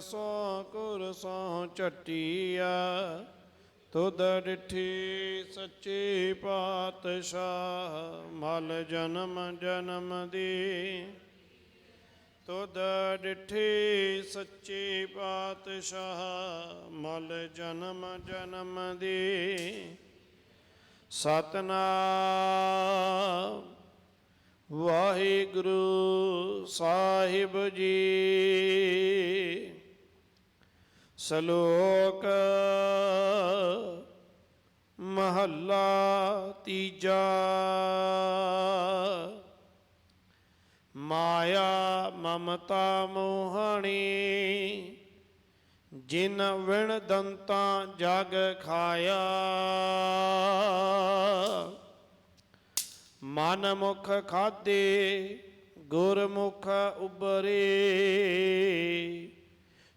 ਸੋ ਕੁਰ ਸੋ ਝਟੀਆ, ਤੁਧ ਡਿਠੀ ਸੱਚੀ ਪਾਤਸ਼ਾਹ, ਮਲ ਜਨਮ ਜਨਮ ਦੀ। ਤੁਧ ਡਿਠੀ ਸੱਚੀ ਪਾਤਸ਼ਾਹ, ਮਲ ਜਨਮ ਜਨਮ ਦੀ। ਸਤਨਾਮ ਵਾਹਿਗੁਰੂ ਸਾਹਿਬ ਜੀ। ਸ਼ਲੋਕ ਮਹੱਲਾ ਤੀਜਾ ਮਾਇਆ ਮਮਤਾ ਮੋਹਣੀ ਜਿਨ ਵਿਣ ਦੰਤਾਂ ਜਗ ਖਾਇਆ ਮਨ ਮੁਖ ਖਾਦੇ ਗੁਰਮੁਖ ਉਬਰੇ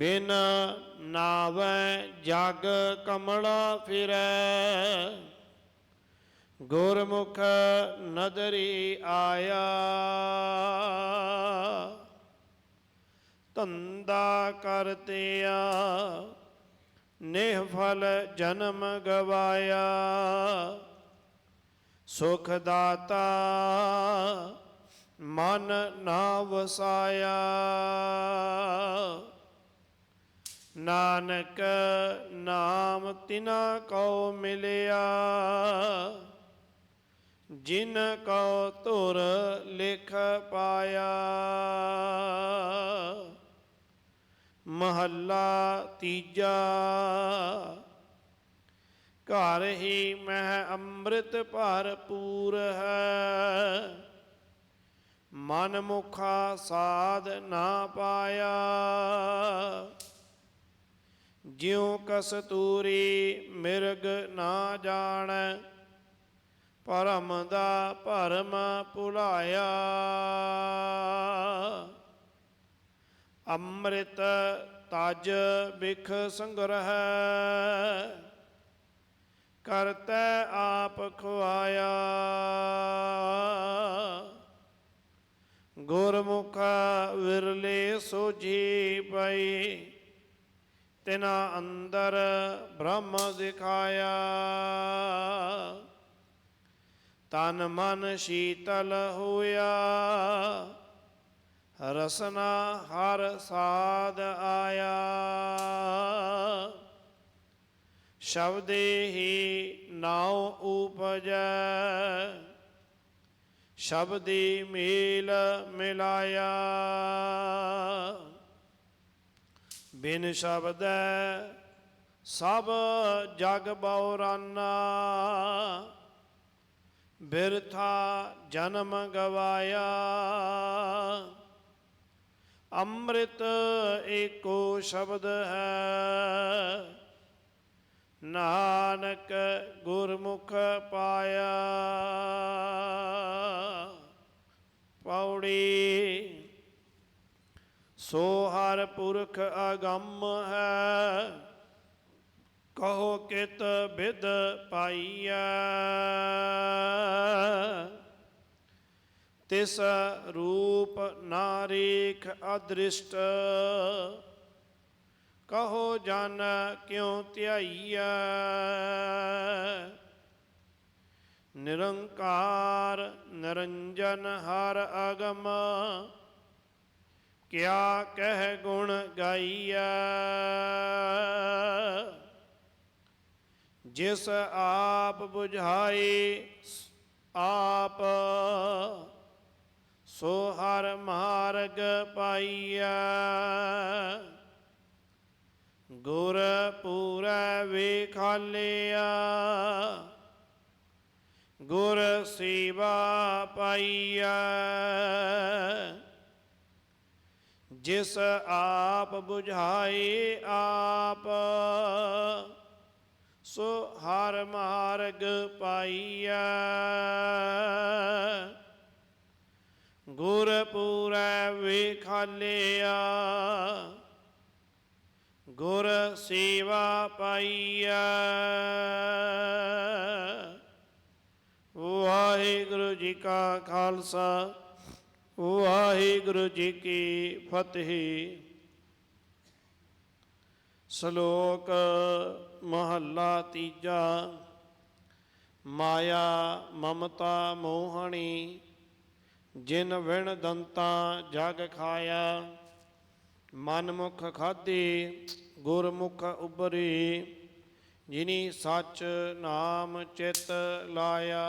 ਬਿਨ ਨਾਵੈ ਜਗ ਕਮਲਾ ਫਿਰੈ। ਗੁਰਮੁਖ ਨਦਰੀ ਆਇਆ। ਧੰਦਾ ਕਰਤਿਆ ਨਿਹ ਫਲ ਜਨਮ ਗਵਾਇਆ। ਸੁਖ ਦਾਤਾ, ਮਨ ਨਾ ਵਸਾਇਆ। ਨਾਨਕ ਨਾਮ ਤਿਨਾ ਕਉ ਮਿਲਿਆ, ਜਿਨ ਕਉ ਧੁਰ ਲਿਖ ਪਾਇਆ। ਮਹੱਲਾ ਤੀਜਾ, ਘਰ ਹੀ ਮਹਿ ਅੰਮ੍ਰਿਤ ਭਰਪੂਰ ਹੈ। ਮਨ ਮੁਖਾ ਸਾਧ ਨਾ ਪਾਇਆ। ਜਿਉ ਕਸਤੂਰੀ ਮਿਰਗ ਨਾ ਜਾਣ ਪਰਮ ਦਾ ਭਰਮ ਭੁਲਾਇਆ। ਅੰਮ੍ਰਿਤ ਤਜ ਬਿਖ ਸੰਗ੍ਰਹਿ, ਕਰਤੈ ਆਪ ਖੁਆਇਆ ਤਿਨਾ ਅੰਦਰ ਬ੍ਰਹਮ ਦਿਖਾਇਆ ਤਨ ਮਨ ਸ਼ੀਤਲ ਹੋਇਆ। ਰਸਨਾ ਹਰ ਸਾਧ ਆਇਆ। ਸ਼ਬਦੇ ਹੀ ਨਾਉ ਉਪਜੈ। ਸ਼ਬਦੀ ਮੇਲ ਮਿਲਾਇਆ। ਬਿਨ ਸ਼ਬਦੈ ਸਭ ਜਗ ਬਉਰਾਨਾ ਬਿਰਥਾ ਜਨਮ ਗਵਾਇਆ। ਅੰਮ੍ਰਿਤ ਏਕੋ ਸ਼ਬਦ ਹੈ। ਨਾਨਕ ਗੁਰਮੁਖ ਪਾਇਆ। ਪੌੜੀ ਸੋ ਹਰ ਪੁਰਖ ਅਗੰਮ ਹੈ। ਕਹੋ ਕਿਤ ਬਿਦ ਪਾਈਐ। ਤਿਸ ਰੂਪ ਨਾਰੀਖ ਅਦ੍ਰਿਸ਼ਟ। ਕਹੋ ਜਨ ਕਿਉ ਧਿਆਈਐ। ਨਿਰੰਕਾਰ ਨਿਰੰਜਨ ਹਰ ਅਗਮ। ਕਿਆ ਕਹਿ ਗੁਣ ਗਾਈਐ? ਜਿਸ ਆਪ 부ਝਾਈ ਆਪ, ਸੋ ਹਰ ਮਾਰਗ ਪਾਈਐ। ਗੁਰ ਪੂਰੈ ਵੇਖਾਲਿਆ ਗੁਰ ਸੇਵਾ ਪਾਈਐ। ਜਿਸ ਆਪ 부ਝਾਏ ਆਪ, ਸੋ ਹਰ ਮਾਰਗ ਪਾਈਐ। ਗੁਰ ਪੂਰੈ ਵੇਖਾਲਿਆ, ਗੁਰ ਸੇਵਾ ਪਾਈਐ। ਵਾਹਿਗੁਰੂ ਜੀ ਕਾ ਖਾਲਸਾ ਵਾਹਿਗੁਰੂ ਜੀ ਕੀ ਫਤਿਹ। ਸ਼ਲੋਕ ਮਹੱਲਾ ਤੀਜਾ। ਮਾਇਆ ਮਮਤਾ ਮੋਹਣੀ, ਜਿਨ ਵਿਣ ਦੰਤਾ ਜਗ ਖਾਇਆ। ਮਨ ਮੁਖ ਗੁਰਮੁਖ ਉਬਰੀ ਜਿਨੀ ਸੱਚ ਨਾਮ ਚਿਤ ਲਾਇਆ।